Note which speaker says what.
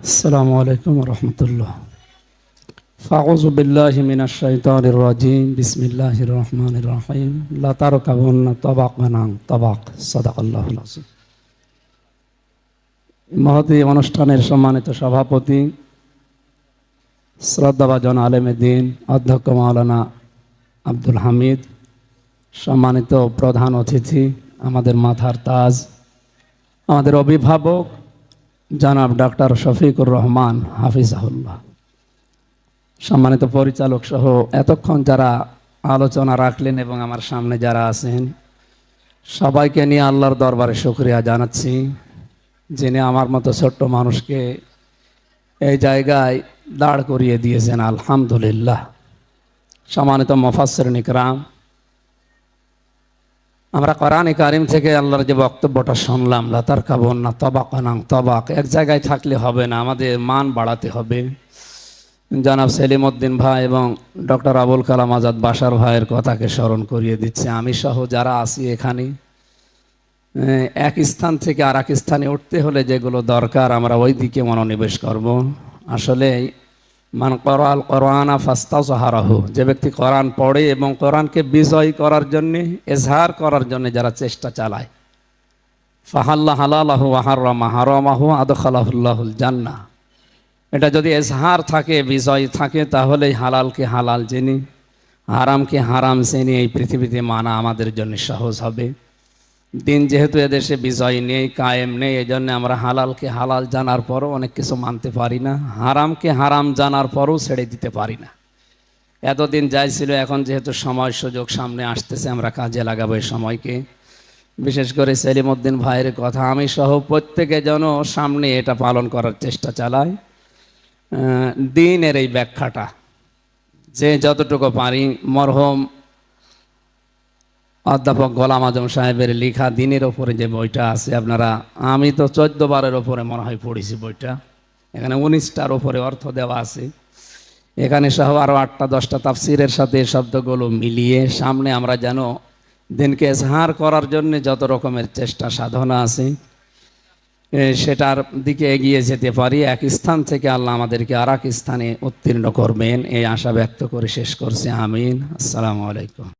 Speaker 1: السلام عليكم ورحمة الله فأعوذ بالله من الشيطان الرجيم بسم الله الرحمن الرحيم لا تركبن طبقا عن طبق صدق الله العظيم মহতি অনুষ্ঠানের সম্মানিত সভাপতি শ্রদ্ধাভাজন আলেমে দিন অধ্যক্ষ মাওলানা আব্দুল হামিদ সম্মানিত প্রধান অতিথি আমাদের মাথার তাজ আমাদের অভিভাবক জনাব ডক্টর শফিকুর রহমান হাফিজাহুল্লাহ। সম্মানিত পরিচালক সহ এতক্ষণ যারা আলোচনা রাখলেন এবং আমার সামনে যারা আছেন, সবাইকে নিয়ে আল্লাহর দরবারে শুক্রিয়া জানাচ্ছি, যিনি আমার মতো ছোট্ট মানুষকে এই জায়গায় দাঁড় করিয়ে দিয়েছেন। আলহামদুলিল্লাহ। সম্মানিত মফাসর নিকরাম আমরা কোরআনে কারিম থেকে আল্লাহর যে বক্তব্যটা শুনলাম লাতার কাবন না তবাক নাং তবাক এক জায়গায় থাকলে হবে না, আমাদের মান বাড়াতে হবে। জনাব সেলিম উদ্দিন ভাই এবং ডক্টর আবুল কালাম আজাদ বাসার ভাইয়ের কথাকে স্মরণ করিয়ে দিচ্ছে। আমি সহ যারা আছি এখানে এক স্থান থেকে আর এক স্থানে উঠতে হলে যেগুলো দরকার আমরা ওই দিকে মনোনিবেশ করব। আসলে মান করাল কোরআনা ফাস্তা সাহারাহু যে ব্যক্তি কোরআন পড়ে এবং কোরআনকে বিজয় করার জন্যে, এজহার করার জন্য যারা চেষ্টা চালায়। ফাহাল্লা হালালাহু আহারমা হারমাহু আদখালাহুল্লাহুল জান্না এটা যদি এজহার থাকে, বিজয় থাকে তাহলেই হালালকে হালাল জেনে, হারামকে হারাম জেনে এই পৃথিবীতে মানা আমাদের জন্য সহজ হবে। দিন যেহেতু এদেশে বিজয় নেই কায়েম নেই এই জন্য আমরা হালালকে হালাল জানার পরও অনেক কিছু মানতে পারি না হারামকে হারাম জানার পরও ছেড়ে দিতে পারি না। এতদিন যাই ছিল এখন যেহেতু সময় সুযোগ সামনে আসতেছে আমরা কাজে লাগাবো এই সময়কে। বিশেষ করে সেলিমউদ্দিন ভাইয়ের কথা আমি সহ প্রত্যেকে যেন সামনে এটা পালন করার চেষ্টা আহ, দিনের এই ব্যাখ্যাটা যে যতটুকু পারি মরহম অধ্যাপক গোলাম আজম সাহেবের লেখা দিনের ওপরে যে বইটা আছে, আপনারা, আমি তো চোদ্দ বারের ওপরে মনে হয় পড়েছি বইটা। এখানে উনিশটার ওপরে অর্থ দেওয়া আছে। এখানে সহ আরও আটটা, দশটা তাফসিরের সাথে শব্দগুলো মিলিয়ে সামনে আমরা যেন দিনকে এজহার করার জন্য যত রকমের চেষ্টা, সাধনা আছে সেটার দিকে এগিয়ে যেতে পারি। এক স্থান থেকে আল্লাহ আমাদেরকে আর এক স্থানে উত্তীর্ণ করবেন, এই আশা ব্যক্ত করে শেষ করছি। আমিন। আসসালামু আলাইকুম।